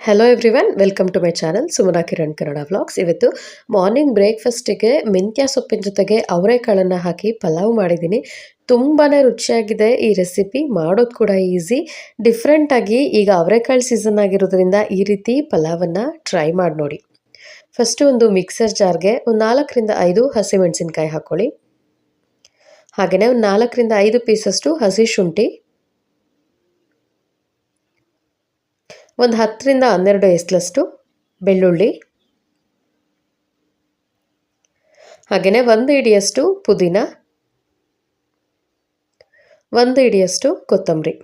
Hello everyone welcome to my channel Sumana Kiran Kannada vlogs ಇವತ್ತು morning ಬ್ರೇಕ್ಫಾಸ್ಟಿಗೆ ಮೆಂತ್ಯ ಸೊಪ್ಪಿನ ಜೊತೆಗೆ ಅವರೆಕಾಳನ್ನು ಹಾಕಿ ಪಲಾವ್ ಮಾಡಿದ್ದೀನಿ ತುಂಬಾ ರುಚಿಯಾಗಿದೆ ಈ ರೆಸಿಪಿ ಮಾಡೋದು ಕೂಡ ಈಸಿ ಡಿಫ್ರೆಂಟಾಗಿ ಈಗ ಅವರೆಕಾಳು ಸೀಸನ್ ಆಗಿರೋದ್ರಿಂದ ಈ ರೀತಿ ಪಲಾವನ್ನು ಟ್ರೈ ಮಾಡಿ ನೋಡಿ. ಫಸ್ಟು ಒಂದು ಮಿಕ್ಸರ್ ಜಾರ್ಗೆ ಒಂದು ನಾಲ್ಕರಿಂದ ಐದು ಹಸಿಮೆಣಸಿನ್ಕಾಯಿ ಹಾಕ್ಕೊಳ್ಳಿ ಹಾಗೆಯೇ ಒಂದು ನಾಲ್ಕರಿಂದ ಐದು ಪೀಸಷ್ಟು ಹಸಿ ಶುಂಠಿ. ಒಂದು ಹತ್ತರಿಂದ ಹನ್ನೆರಡು ಎಸ್ಲಷ್ಟು ಬೆಳ್ಳುಳ್ಳಿ. ಹಾಗೆಯೇ ಒಂದು ಹಿಡಿಯಷ್ಟು ಪುದೀನ. ಒಂದು ಹಿಡಿಯಷ್ಟು ಕೊತ್ತಂಬರಿ.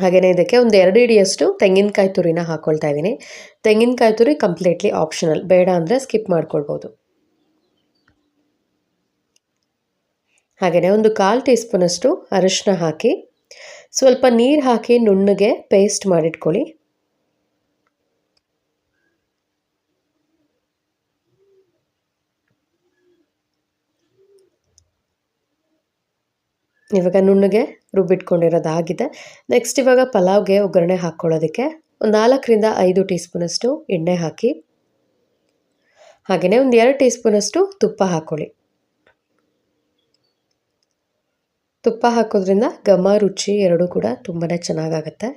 ಹಾಗೆಯೇ ಇದಕ್ಕೆ ಒಂದು ಎರಡು ಹಿಡಿಯಷ್ಟು ತೆಂಗಿನಕಾಯಿ ತುರಿನ ಹಾಕ್ಕೊಳ್ತಾ ಇದ್ದೀನಿ. ತೆಂಗಿನಕಾಯಿ ತುರಿ ಕಂಪ್ಲೀಟ್ಲಿ ಆಪ್ಷನಲ್ ಬೇಡ ಅಂದರೆ ಸ್ಕಿಪ್ ಮಾಡ್ಕೊಳ್ಬೋದು. ಹಾಗೆಯೇ ಒಂದು ಕಾಲು ಟೀ ಸ್ಪೂನಷ್ಟು ಅರಿಶಿನ ಹಾಕಿ ಸ್ವಲ್ಪ ನೀರು ಹಾಕಿ ನುಣ್ಣಗೆ ಪೇಸ್ಟ್ ಮಾಡಿಟ್ಕೊಳ್ಳಿ. ಇವಾಗ ನುಣ್ಣಗೆ ರುಬ್ಬಿಟ್ಕೊಂಡಿರೋದಾಗಿದೆ. ನೆಕ್ಸ್ಟ್ ಇವಾಗ ಪಲಾವ್ಗೆ ಒಗ್ಗರಣೆ ಹಾಕ್ಕೊಳ್ಳೋದಕ್ಕೆ ಒಂದು ನಾಲ್ಕರಿಂದ ಐದು ಟೀ ಸ್ಪೂನಷ್ಟು ಎಣ್ಣೆ ಹಾಕಿ. ಹಾಗೆಯೇ ಒಂದು ಎರಡು ಟೀ ಸ್ಪೂನಷ್ಟು ತುಪ್ಪ ಹಾಕ್ಕೊಳ್ಳಿ. ತುಪ್ಪ ಹಾಕೋದ್ರಿಂದ ಘಮ, ರುಚಿ ಎರಡೂ ಕೂಡ ತುಂಬಾ ಚೆನ್ನಾಗಾಗತ್ತೆ.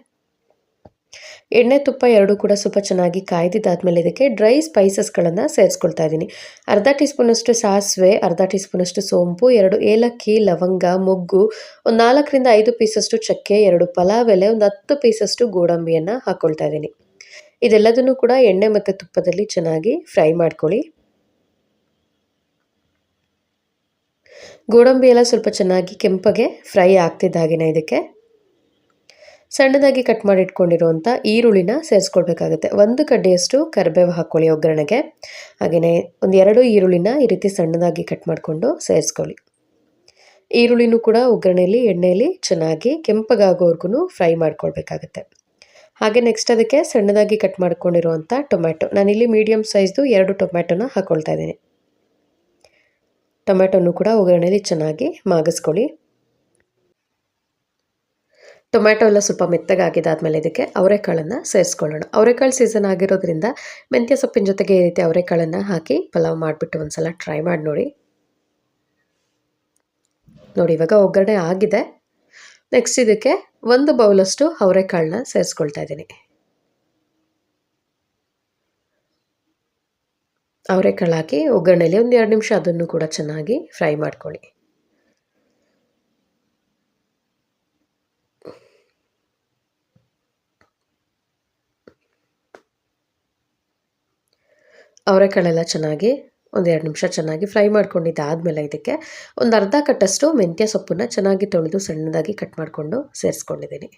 ಎಣ್ಣೆ, ತುಪ್ಪ ಎರಡೂ ಕೂಡ ಸ್ವಲ್ಪ ಚೆನ್ನಾಗಿ ಕಾಯ್ದಿದ್ದಾದಮೇಲೆ ಇದಕ್ಕೆ ಡ್ರೈ ಸ್ಪೈಸಸ್ಗಳನ್ನು ಸೇರಿಸ್ಕೊಳ್ತಾ ಇದ್ದೀನಿ. ಅರ್ಧ ಟೀ ಸ್ಪೂನಷ್ಟು ಸಾಸಿವೆ, ಅರ್ಧ ಟೀ ಸ್ಪೂನಷ್ಟು ಸೋಂಪು, ಎರಡು ಏಲಕ್ಕಿ, ಲವಂಗ, ಮೊಗ್ಗು, ಒಂದು ನಾಲ್ಕರಿಂದ ಐದು ಪೀಸಷ್ಟು ಚಕ್ಕೆ, ಎರಡು ಪಲಾವ್ ಎಲೆ ಒಂದು ಹತ್ತು ಪೀಸಷ್ಟು ಗೋಡಂಬಿಯನ್ನು ಹಾಕ್ಕೊಳ್ತಾ ಇದ್ದೀನಿ. ಇದೆಲ್ಲದನ್ನು ಕೂಡ ಎಣ್ಣೆ ಮತ್ತು ತುಪ್ಪದಲ್ಲಿ ಚೆನ್ನಾಗಿ ಫ್ರೈ ಮಾಡ್ಕೊಳ್ಳಿ. ಗೋಡಂಬಿ ಎಲ್ಲ ಸ್ವಲ್ಪ ಚೆನ್ನಾಗಿ ಕೆಂಪಗೆ ಫ್ರೈ ಆಗ್ತಿದ್ದ ಹಾಗೆಯೇ ಇದಕ್ಕೆ. ಸಣ್ಣದಾಗಿ ಕಟ್ ಮಾಡಿ ಇಟ್ಕೊಂಡಿರುವಂಥ ಈರುಳ್ಳಿನ ಸೇರಿಸ್ಕೊಳ್ಬೇಕಾಗುತ್ತೆ. ಒಂದು ಕಡ್ಡಿಯಷ್ಟು ಕರಿಬೇವು ಹಾಕ್ಕೊಳ್ಳಿ ಒಗ್ಗರಣೆಗೆ. ಹಾಗೆಯೇ ಒಂದು ಎರಡು ಈರುಳ್ಳಿನ ಈ ರೀತಿ ಸಣ್ಣದಾಗಿ ಕಟ್ ಮಾಡಿಕೊಂಡು ಸೇರಿಸ್ಕೊಳ್ಳಿ. ಈರುಳ್ಳಿನೂ ಕೂಡ ಒಗ್ಗರಣೆಯಲ್ಲಿ, ಎಣ್ಣೆಯಲ್ಲಿ ಚೆನ್ನಾಗಿ ಕೆಂಪಗಾಗೋವರೆಗೂ ಫ್ರೈ ಮಾಡ್ಕೊಳ್ಬೇಕಾಗತ್ತೆ. ಹಾಗೆ ನೆಕ್ಸ್ಟ್ ಅದಕ್ಕೆ ಸಣ್ಣದಾಗಿ ಕಟ್ ಮಾಡ್ಕೊಂಡಿರುವಂಥ ಟೊಮ್ಯಾಟೊ. ನಾನಿಲ್ಲಿ ಮೀಡಿಯಮ್ ಸೈಜ್ದು ಎರಡು ಟೊಮ್ಯಾಟೊನ ಹಾಕ್ಕೊಳ್ತಾ ಇದ್ದೀನಿ. ಟೊಮೆಟೊನು ಕೂಡ ಒಗ್ಗರಣೆಯಲ್ಲಿ ಚೆನ್ನಾಗಿ ಮಾಗಿಸ್ಕೊಳ್ಳಿ. ಟೊಮ್ಯಾಟೊ ಎಲ್ಲ ಸ್ವಲ್ಪ ಮೆತ್ತಗಾಗಿದ್ದಾದಮೇಲೆ ಇದಕ್ಕೆ ಅವರೆಕಾಳನ್ನು ಸೇರಿಸ್ಕೊಳ್ಳೋಣ. ಅವರೆಕಾಳು ಸೀಸನ್ ಆಗಿರೋದ್ರಿಂದ ಮೆಂತ್ಯ ಸೊಪ್ಪಿನ ಜೊತೆಗೆ ಈ ರೀತಿ ಅವರೆಕಾಳನ್ನು ಹಾಕಿ ಪಲಾವ್ ಮಾಡಿಬಿಟ್ಟು ಒಂದು ಟ್ರೈ ಮಾಡಿ ನೋಡಿ. ನೋಡಿ, ಇವಾಗ ಒಗ್ಗರಣೆ ಆಗಿದೆ. ನೆಕ್ಸ್ಟ್ ಇದಕ್ಕೆ ಒಂದು ಬೌಲಷ್ಟು ಅವರೆಕಾಳನ್ನ ಸೇರಿಸ್ಕೊಳ್ತಾ ಇದ್ದೀನಿ. ಅವರೆಕಾಳು ಹಾಕಿ ಒಗ್ಗರಣೆಯಲ್ಲಿ ಒಂದು ಎರಡು ನಿಮಿಷ ಅದನ್ನು ಕೂಡ ಚೆನ್ನಾಗಿ ಫ್ರೈ ಮಾಡ್ಕೊಳ್ಳಿ. ಅವರೆಕಾಳೆಲ್ಲ ಚೆನ್ನಾಗಿ ಒಂದು ಎರಡು ನಿಮಿಷ ಚೆನ್ನಾಗಿ ಫ್ರೈ ಮಾಡ್ಕೊಂಡಿದ್ದಾದಮೇಲೆ ಇದಕ್ಕೆ ಒಂದು ಅರ್ಧ ಕಟ್ಟಷ್ಟು ಮೆಂತ್ಯ ಸೊಪ್ಪನ್ನು ಚೆನ್ನಾಗಿ ತೊಳೆದು ಸಣ್ಣದಾಗಿ ಕಟ್ ಮಾಡಿಕೊಂಡು ಸೇರಿಸ್ಕೊಂಡಿದ್ದೀನಿ.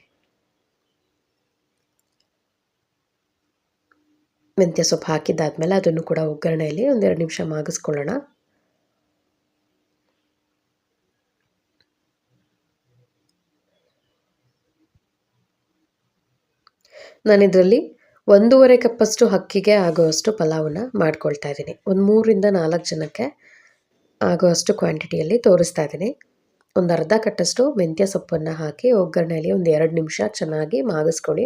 ಮೆಂತ್ಯ ಸೊಪ್ಪು ಹಾಕಿದ್ದಾದಮೇಲೆ ಅದನ್ನು ಕೂಡ ಒಗ್ಗರಣೆಯಲ್ಲಿ ಒಂದೆರಡು ನಿಮಿಷ ಮಾಗಿಸ್ಕೊಳ್ಳೋಣ. ನಾನಿದರಲ್ಲಿ ಒಂದೂವರೆ ಕಪ್ಪಷ್ಟು ಅಕ್ಕಿಗೆ ಆಗುವಷ್ಟು ಪಲಾವನ್ನು ಮಾಡ್ಕೊಳ್ತಾ ಇದ್ದೀನಿ. ಒಂದು ಮೂರಿಂದ ನಾಲ್ಕು ಜನಕ್ಕೆ ಆಗುವಷ್ಟು ಕ್ವಾಂಟಿಟಿಯಲ್ಲಿ ತೋರಿಸ್ತಾ ಇದ್ದೀನಿ. ಒಂದು ಅರ್ಧ ಕಟ್ಟಷ್ಟು ಮೆಂತ್ಯ ಸೊಪ್ಪನ್ನು ಹಾಕಿ ಒಗ್ಗರಣೆಯಲ್ಲಿ ಒಂದು ಎರಡು ನಿಮಿಷ ಚೆನ್ನಾಗಿ ಮಾಗಿಸ್ಕೊಳ್ಳಿ.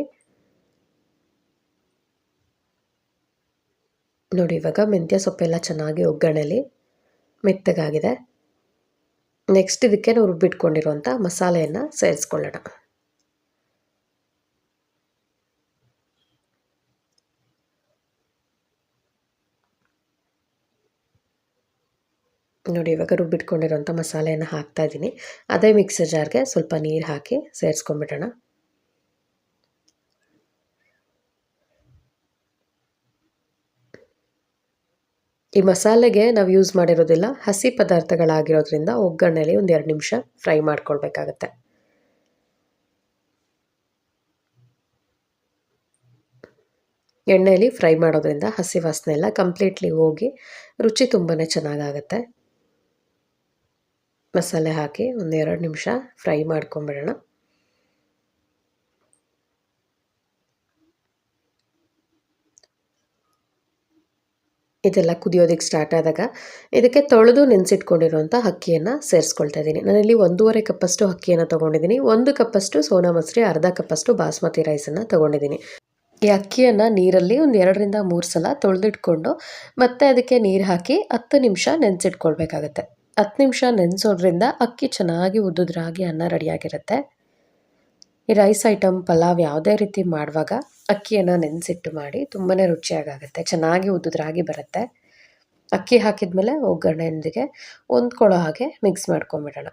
ನೋಡಿ, ಇವಾಗ ಮೆಂತ್ಯ ಸೊಪ್ಪೆಲ್ಲ ಚೆನ್ನಾಗಿ ಒಗ್ಗರಣೆಲಿ ಮೆತ್ತಗಾಗಿದೆ. ನೆಕ್ಸ್ಟ್ ಇದಕ್ಕೆ ನಾವು ರುಬ್ಬಿಟ್ಕೊಂಡಿರುವಂಥ ಮಸಾಲೆಯನ್ನು ಸೇರಿಸ್ಕೊಳ್ಳೋಣ. ನೋಡಿ, ಇವಾಗ ರುಬ್ಬಿಟ್ಕೊಂಡಿರೋಂಥ ಮಸಾಲೆಯನ್ನು ಹಾಕ್ತಾ ಇದ್ದೀನಿ. ಅದೇ ಮಿಕ್ಸರ್ ಜಾರ್ಗೆ ಸ್ವಲ್ಪ ನೀರು ಹಾಕಿ ಸೇರಿಸ್ಕೊಂಡ್ಬಿಡೋಣ. ಈ ಮಸಾಲೆಗೆ ನಾವು ಯೂಸ್ ಮಾಡಿರೋದಿಲ್ಲ, ಹಸಿ ಪದಾರ್ಥಗಳಾಗಿರೋದ್ರಿಂದ ಒಗ್ಗರಣೆಯಲ್ಲಿ ಒಂದು ಎರಡು ನಿಮಿಷ ಫ್ರೈ ಮಾಡ್ಕೊಳ್ಬೇಕಾಗತ್ತೆ. ಎಣ್ಣೆಯಲ್ಲಿ ಫ್ರೈ ಮಾಡೋದ್ರಿಂದ ಹಸಿ ವಾಸನೆ ಎಲ್ಲ ಕಂಪ್ಲೀಟ್ಲಿ ಹೋಗಿ ರುಚಿ ತುಂಬಾ ಚೆನ್ನಾಗಾಗತ್ತೆ. ಮಸಾಲೆ ಹಾಕಿ ಒಂದು ಎರಡು ನಿಮಿಷ ಫ್ರೈ ಮಾಡ್ಕೊಂಬಿಡೋಣ. ಇದೆಲ್ಲ ಕುದಿಯೋದಕ್ಕೆ ಸ್ಟಾರ್ಟ್ ಆದಾಗ ಇದಕ್ಕೆ ತೊಳೆದು ನೆನೆಸಿಟ್ಕೊಂಡಿರುವಂಥ ಅಕ್ಕಿಯನ್ನು ಸೇರಿಸ್ಕೊಳ್ತಾ ಇದ್ದೀನಿ. ನಾನಿಲ್ಲಿ ಒಂದೂವರೆ ಕಪ್ಪಷ್ಟು ಅಕ್ಕಿಯನ್ನು ತೊಗೊಂಡಿದ್ದೀನಿ. ಒಂದು ಕಪ್ಪಷ್ಟು ಸೋನಾ ಮಸರಿ, ಅರ್ಧ ಕಪ್ಪಷ್ಟು ಬಾಸ್ಮತಿ ರೈಸನ್ನು ತೊಗೊಂಡಿದ್ದೀನಿ. ಈ ಅಕ್ಕಿಯನ್ನು ನೀರಲ್ಲಿ ಒಂದು ಎರಡರಿಂದ ಮೂರು ಸಲ ತೊಳೆದಿಟ್ಕೊಂಡು ಮತ್ತೆ ಅದಕ್ಕೆ ನೀರು ಹಾಕಿ ಹತ್ತು ನಿಮಿಷ ನೆನೆಸಿಟ್ಕೊಳ್ಬೇಕಾಗತ್ತೆ. ಹತ್ತು ನಿಮಿಷ ನೆನೆಸೋದ್ರಿಂದ ಅಕ್ಕಿ ಚೆನ್ನಾಗಿ ಉದ್ದುದ್ರಾಗಿ ಅನ್ನ ರೆಡಿಯಾಗಿರುತ್ತೆ ಈ ರೈಸ್ ಐಟಮ್ ಪಲಾವ್ ಯಾವುದೇ ರೀತಿ ಮಾಡುವಾಗ ಅಕ್ಕಿಯನ್ನು ನೆನೆಸಿಟ್ಟು ಮಾಡಿ ತುಂಬಾ ರುಚಿಯಾಗುತ್ತೆ ಚೆನ್ನಾಗಿ ಉದ್ದುದ್ರಾಗಿ ಬರುತ್ತೆ. ಅಕ್ಕಿ ಹಾಕಿದ್ಮೇಲೆ ಒಗ್ಗರಣೆಯೊಂದಿಗೆ ಹೊಂದ್ಕೊಳ್ಳೋ ಹಾಗೆ ಮಿಕ್ಸ್ ಮಾಡ್ಕೊಂಬಿಡೋಣ.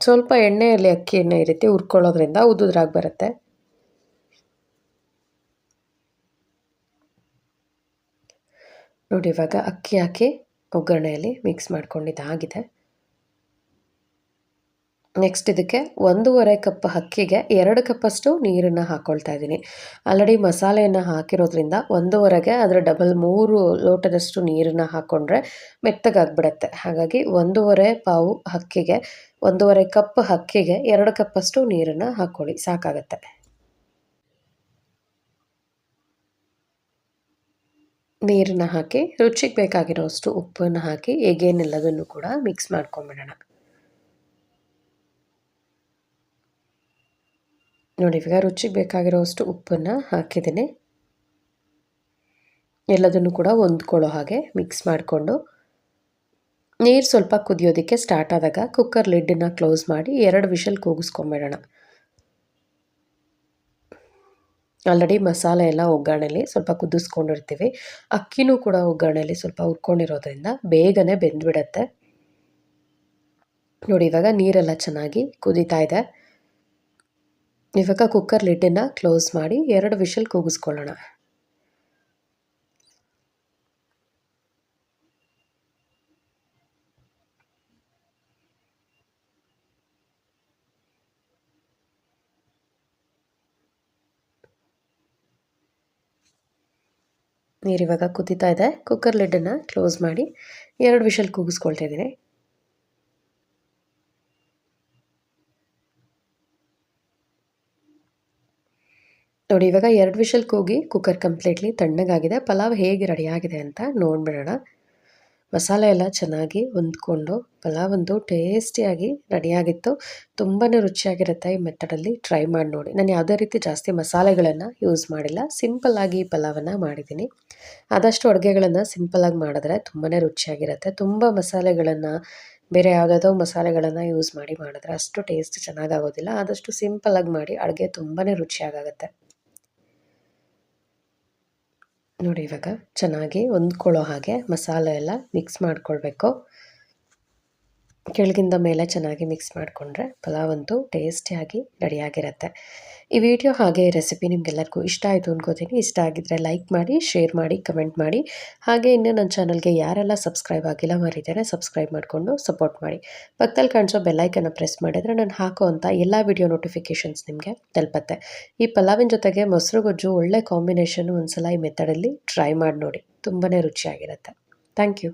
ಸ್ವಲ್ಪ ಎಣ್ಣೆಯಲ್ಲಿ ಅಕ್ಕಿಯನ್ನು ಈ ರೀತಿ ಹುರ್ಕೊಳ್ಳೋದ್ರಿಂದ ಉದ್ದುದ್ರಾಗಿ ಬರುತ್ತೆ. ನೋಡಿ ಇವಾಗ ಅಕ್ಕಿ ಹಾಕಿ ಒಗ್ಗರಣೆಯಲ್ಲಿ ಮಿಕ್ಸ್ ಮಾಡ್ಕೊಂಡಿದ್ದಾಗಿದೆ ನೆಕ್ಸ್ಟ್ ಇದಕ್ಕೆ ಒಂದೂವರೆ ಕಪ್ ಅಕ್ಕಿಗೆ ಎರಡು ಕಪ್ಪಷ್ಟು ನೀರನ್ನು ಹಾಕ್ಕೊಳ್ತಾ ಇದ್ದೀನಿ. ಆಲ್ರೆಡಿ ಮಸಾಲೆಯನ್ನು ಹಾಕಿರೋದ್ರಿಂದ ಒಂದೂವರೆಗೆ ಅದರ ಡಬಲ್ ಮೂರು ಲೋಟದಷ್ಟು ನೀರನ್ನು ಹಾಕ್ಕೊಂಡ್ರೆ ಮೆತ್ತಗಾಗ್ಬಿಡತ್ತೆ. ಹಾಗಾಗಿ ಒಂದೂವರೆ ಪಾವು ಅಕ್ಕಿಗೆ, ಒಂದೂವರೆ ಕಪ್ ಅಕ್ಕಿಗೆ ಎರಡು ಕಪ್ಪಷ್ಟು ನೀರನ್ನು ಹಾಕ್ಕೊಳ್ಳಿ ಸಾಕಾಗತ್ತೆ. ನೀರನ್ನ ಹಾಕಿ, ರುಚಿಗೆ ಬೇಕಾಗಿರೋಷ್ಟು ಉಪ್ಪನ್ನು ಹಾಕಿ ಎಗೇನೆಲ್ಲದನ್ನು ಕೂಡ ಮಿಕ್ಸ್ ಮಾಡ್ಕೊಂಬಿಡೋಣ. ನೋಡಿ, ಇವಾಗ ರುಚಿಗೆ ಬೇಕಾಗಿರೋಷ್ಟು ಉಪ್ಪನ್ನು ಹಾಕಿದ್ದೀನಿ. ಎಲ್ಲದನ್ನು ಕೂಡ ಹೊಂದ್ಕೊಳ್ಳೋ ಹಾಗೆ ಮಿಕ್ಸ್ ಮಾಡಿಕೊಂಡು. ನೀರು ಸ್ವಲ್ಪ ಕುದಿಯೋದಕ್ಕೆ ಸ್ಟಾರ್ಟ್ ಆದಾಗ ಕುಕ್ಕರ್ ಲಿಡ್ಡನ್ನು ಕ್ಲೋಸ್ ಮಾಡಿ ಎರಡು ವಿಷಲ್ ಕೂಗಿಸ್ಕೊಂಬಿಡೋಣ. ಆಲ್ರೆಡಿ ಮಸಾಲೆ ಎಲ್ಲ ಒಗ್ಗರಣೆಲಿ ಸ್ವಲ್ಪ ಕುದಿಸ್ಕೊಂಡಿರ್ತೀವಿ. ಅಕ್ಕಿನೂ ಕೂಡ ಒಗ್ಗರಣೆಲಿ ಸ್ವಲ್ಪ ಹುರ್ಕೊಂಡಿರೋದ್ರಿಂದ ಬೇಗನೆ ಬೆಂದ್ಬಿಡತ್ತೆ. ನೋಡಿ, ಇವಾಗ ನೀರೆಲ್ಲ ಚೆನ್ನಾಗಿ ಕುದೀತಾ ಇದೆ. ಇವಾಗ ಕುಕ್ಕರ್ ಲಿಡ್ಡನ್ನು ಕ್ಲೋಸ್ ಮಾಡಿ ಎರಡು ವಿಷಲ್ ಕೂಗಿಸ್ಕೊಳ್ಳೋಣ. ನೀರು ಇವಾಗ ಕುದೀತಾ ಇದೆ. ಕುಕ್ಕರ್ ಲಿಡ್ಡನ್ನು ಕ್ಲೋಸ್ ಮಾಡಿ ಎರಡು ವಿಷಲ್ ಕೂಗಿಸ್ಕೊಳ್ತಾ ಇದ್ದೀನಿ. ನೋಡಿ, ಇವಾಗ ಎರಡು ವಿಷಲ್ ಕೂಗಿ ಕುಕ್ಕರ್ ಕಂಪ್ಲೀಟ್ಲಿ ತಣ್ಣಗಾಗಿದೆ. ಪಲಾವ್ ಹೇಗೆ ರೆಡಿಯಾಗಿದೆ ಅಂತ ನೋಡ್ಬಿಡೋಣ. ಮಸಾಲೆ ಎಲ್ಲ ಚೆನ್ನಾಗಿ ಹೊಂದ್ಕೊಂಡು, ಪಲಾವ್ ಒಂದು ಟೇಸ್ಟಿಯಾಗಿ ರೆಡಿಯಾಗಿತ್ತು. ತುಂಬಾ ರುಚಿಯಾಗಿರುತ್ತೆ ಈ ಮೆಥಡಲ್ಲಿ. ಟ್ರೈ ಮಾಡಿ ನೋಡಿ. ನಾನು ಯಾವುದೇ ರೀತಿ ಜಾಸ್ತಿ ಮಸಾಲೆಗಳನ್ನು ಯೂಸ್ ಮಾಡಿಲ್ಲ. ಸಿಂಪಲ್ಲಾಗಿ ಈ ಪಲಾವನ್ನು ಮಾಡಿದ್ದೀನಿ. ಆದಷ್ಟು ಅಡುಗೆಗಳನ್ನು ಸಿಂಪಲ್ಲಾಗಿ ಮಾಡಿದ್ರೆ ತುಂಬಾ ರುಚಿಯಾಗಿರುತ್ತೆ. ತುಂಬ ಮಸಾಲೆಗಳನ್ನು, ಬೇರೆ ಯಾವುದಾದ್ರೂ ಮಸಾಲೆಗಳನ್ನು ಯೂಸ್ ಮಾಡಿ ಮಾಡಿದ್ರೆ ಅಷ್ಟು ಟೇಸ್ಟ್ ಚೆನ್ನಾಗಾಗೋದಿಲ್ಲ. ಆದಷ್ಟು ಸಿಂಪಲ್ಲಾಗಿ ಮಾಡಿ, ಅಡುಗೆ ತುಂಬಾ ರುಚಿಯಾಗುತ್ತೆ ನೋಡಿ ಇವಾಗ ಚೆನ್ನಾಗಿ ಹೊಂದ್ಕೊಳ್ಳೋ ಹಾಗೆ ಮಸಾಲೆ ಎಲ್ಲ ಮಿಕ್ಸ್ ಮಾಡ್ಕೊಳ್ಬೇಕು. ಕೆಳಗಿಂದ ಮೇಲೆ ಚೆನ್ನಾಗಿ ಮಿಕ್ಸ್ ಮಾಡಿಕೊಂಡ್ರೆ ಪಲಾವ್ ಅಂತೂ ಟೇಸ್ಟಿಯಾಗಿ ರೆಡಿಯಾಗಿರುತ್ತೆ. ಈ ವಿಡಿಯೋ ಹಾಗೆ ರೆಸಿಪಿ ನಿಮಗೆಲ್ಲರಿಗೂ ಇಷ್ಟ ಆಯಿತು ಅನ್ಕೋತೀನಿ. ಇಷ್ಟ ಆಗಿದ್ದರೆ ಲೈಕ್ ಮಾಡಿ, ಶೇರ್ ಮಾಡಿ, ಕಮೆಂಟ್ ಮಾಡಿ. ಹಾಗೆ ಇನ್ನೂ ನನ್ನ ಚಾನಲ್ಗೆ ಯಾರೆಲ್ಲ ಸಬ್ಸ್ಕ್ರೈಬ್ ಆಗಿಲ್ಲ ಮರಿದ್ದೇನೆ ಸಬ್ಸ್ಕ್ರೈಬ್ ಮಾಡಿಕೊಂಡು ಸಪೋರ್ಟ್ ಮಾಡಿ. ಪಕ್ಕದಲ್ಲಿ ಕಾಣಿಸೋ ಬೆಲ್ಲೈಕನ್ನು ಪ್ರೆಸ್ ಮಾಡಿದರೆ ನಾನು ಹಾಕೋ ಅಂಥ ಎಲ್ಲ ವಿಡಿಯೋ ನೋಟಿಫಿಕೇಷನ್ಸ್ ನಿಮಗೆ ತಲುಪತ್ತೆ. ಈ ಪಲಾವಿನ ಜೊತೆಗೆ ಮೊಸರು ಗೊಜ್ಜು ಒಳ್ಳೆ ಕಾಂಬಿನೇಷನು ಒಂದು ಸಲ ಈ ಮೆಥಡಲ್ಲಿ ಟ್ರೈ ಮಾಡಿ ನೋಡಿ. ತುಂಬಾ ರುಚಿಯಾಗಿರುತ್ತೆ. Thank you.